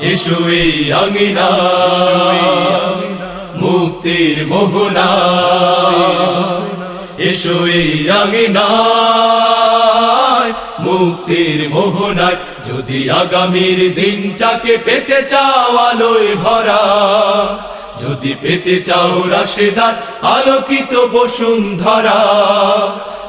এসো এই আঙিনা, মুক্তির মোহনা এসো এই আঙিনা মুক্তির মোহনায়, যদি আগামীর দিনটাকে পেতে চাও আলোয় ভরা, যদি পেতে চাও রাশেদার আলোকিত বসুন্ধরা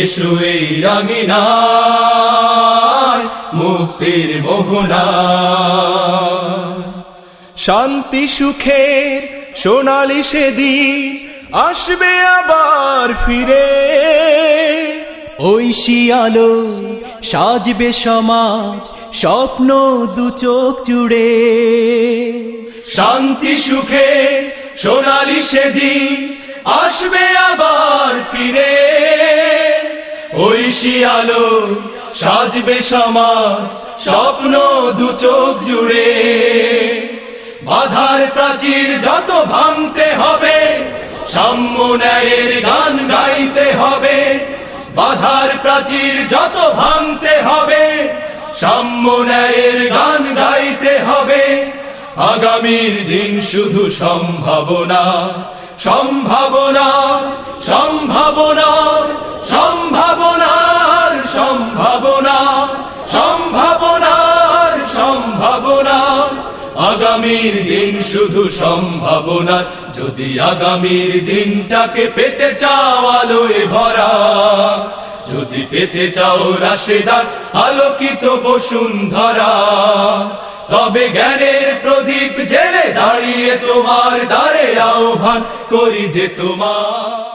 এসো এই আঙিনা মুক্তির মোহনা শান্তি, সুখের সোনালি সেদিন আসবে আবার ফিরে। ঐশী আলো সাজবে সমাজ, স্বপ্ন দু চোখ জুড়ে। শান্তি সুখে সোনালি সেদিন আসবে আবার ফিরে। ঐশী আলো সাজবে সমাজ, স্বপ্ন দু চোখ জুড়ে। বাধার প্রাচীর যত ভাঙতে হবে, সাম্য ন্যায়ের গান গাইতে হবে। বাধার প্রাচীর যত ভাঙতে হবে, সাম্য ন্যায়ের গান গাইতে হবে। আগামীর দিন শুধু সম্ভাবনা সম্ভাবনা সম্ভাবনা আগামীর দিন শুধু সম্ভাবনার, যদি আগামীর দিনটাকে পেতে চাও আলোয় ভরা, যদি পেতে চাও রাশেদার, আলোকিত বসুন্ধরা, তবে জ্ঞানের প্রদীপ জেলে দাঁড়িয়ে তোমার দ্বারে আহ্বান করি যে তোমার